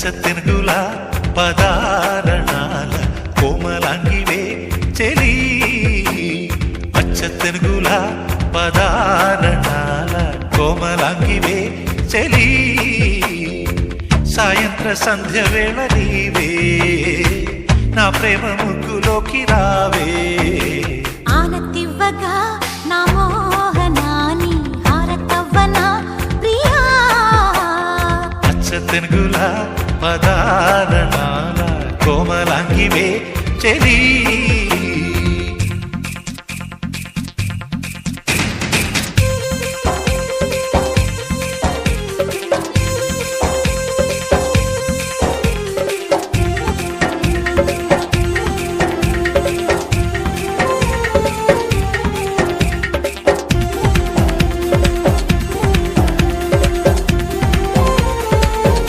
అచ్చ తెనుగుల పదారణాల కోమలాంగివే చెలి. అచ్చ తెనుగుల పదారణాల కోమలాంగివే చెలి. సాయంత్ర సంధ్య వేళ నీవే. నా ప్రేమ ముగ్గులోకి రా. అచ్చ తెనుగుల పదారణాల కోమలాంగివే చెలీ.